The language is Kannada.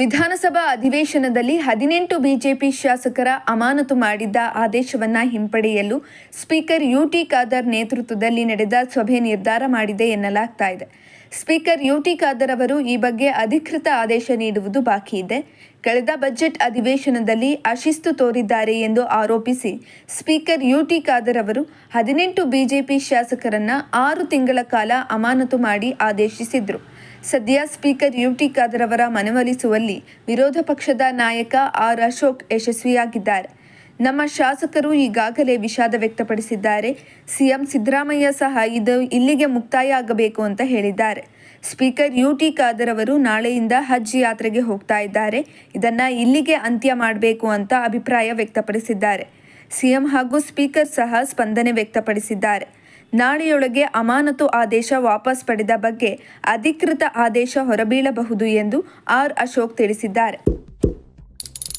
ವಿಧಾನಸಭಾ ಅಧಿವೇಶನದಲ್ಲಿ ಹದಿನೆಂಟು ಬಿಜೆಪಿ ಶಾಸಕರ ಅಮಾನತು ಮಾಡಿದ್ದ ಆದೇಶವನ್ನ ಹಿಂಪಡೆಯಲು ಸ್ಪೀಕರ್ ಯುಟಿ ಖಾದರ್ ನೇತೃತ್ವದಲ್ಲಿ ನಡೆದ ಸಭೆ ನಿರ್ಧಾರ ಮಾಡಿದೆ ಎನ್ನಲಾಗ್ತಾ ಇದೆ. ಸ್ಪೀಕರ್ ಯುಟಿ ಖಾದರ್ ಅವರು ಈ ಬಗ್ಗೆ ಅಧಿಕೃತ ಆದೇಶ ನೀಡುವುದು ಬಾಕಿ ಇದೆ. ಕಳೆದ ಬಜೆಟ್ ಅಧಿವೇಶನದಲ್ಲಿ ಅಶಿಸ್ತು ತೋರಿದ್ದಾರೆ ಎಂದು ಆರೋಪಿಸಿ ಸ್ಪೀಕರ್ ಯುಟಿ ಖಾದರ್ ಅವರು ಹದಿನೆಂಟು ಬಿಜೆಪಿ ಶಾಸಕರನ್ನ ಆರು ತಿಂಗಳ ಕಾಲ ಅಮಾನತು ಮಾಡಿ ಆದೇಶಿಸಿದರು. ಸದ್ಯ ಸ್ಪೀಕರ್ ಯುಟಿ ಖಾದರ್ ಅವರ ಮನವೊಲಿಸುವಲ್ಲಿ ವಿರೋಧ ಪಕ್ಷದ ನಾಯಕ ಆರ್ ಅಶೋಕ್ ಯಶಸ್ವಿಯಾಗಿದ್ದಾರೆ. ನಮ್ಮ ಶಾಸಕರು ಈಗಾಗಲೇ ವಿಷಾದ ವ್ಯಕ್ತಪಡಿಸಿದ್ದಾರೆ. ಸಿಎಂ ಸಿದ್ದರಾಮಯ್ಯ ಸಹ ಇದು ಇಲ್ಲಿಗೆ ಮುಕ್ತಾಯ ಆಗಬೇಕು ಅಂತ ಹೇಳಿದ್ದಾರೆ. ಸ್ಪೀಕರ್ ಯು ಟಿ ಖಾದರ್ ಅವರು ನಾಳೆಯಿಂದ ಹಜ್ ಯಾತ್ರೆಗೆ ಹೋಗ್ತಾ ಇದ್ದಾರೆ. ಇದನ್ನು ಇಲ್ಲಿಗೆ ಅಂತ್ಯ ಮಾಡಬೇಕು ಅಂತ ಅಭಿಪ್ರಾಯ ವ್ಯಕ್ತಪಡಿಸಿದ್ದಾರೆ. ಸಿಎಂ ಹಾಗೂ ಸ್ಪೀಕರ್ ಸಹ ಸ್ಪಂದನೆ ವ್ಯಕ್ತಪಡಿಸಿದ್ದಾರೆ. ನಾಳೆಯೊಳಗೆ ಅಮಾನತು ಆದೇಶ ವಾಪಸ್ ಪಡೆದ ಬಗ್ಗೆ ಅಧಿಕೃತ ಆದೇಶ ಹೊರಬೀಳಬಹುದು ಎಂದು ಆರ್ ಅಶೋಕ್ ತಿಳಿಸಿದ್ದಾರೆ.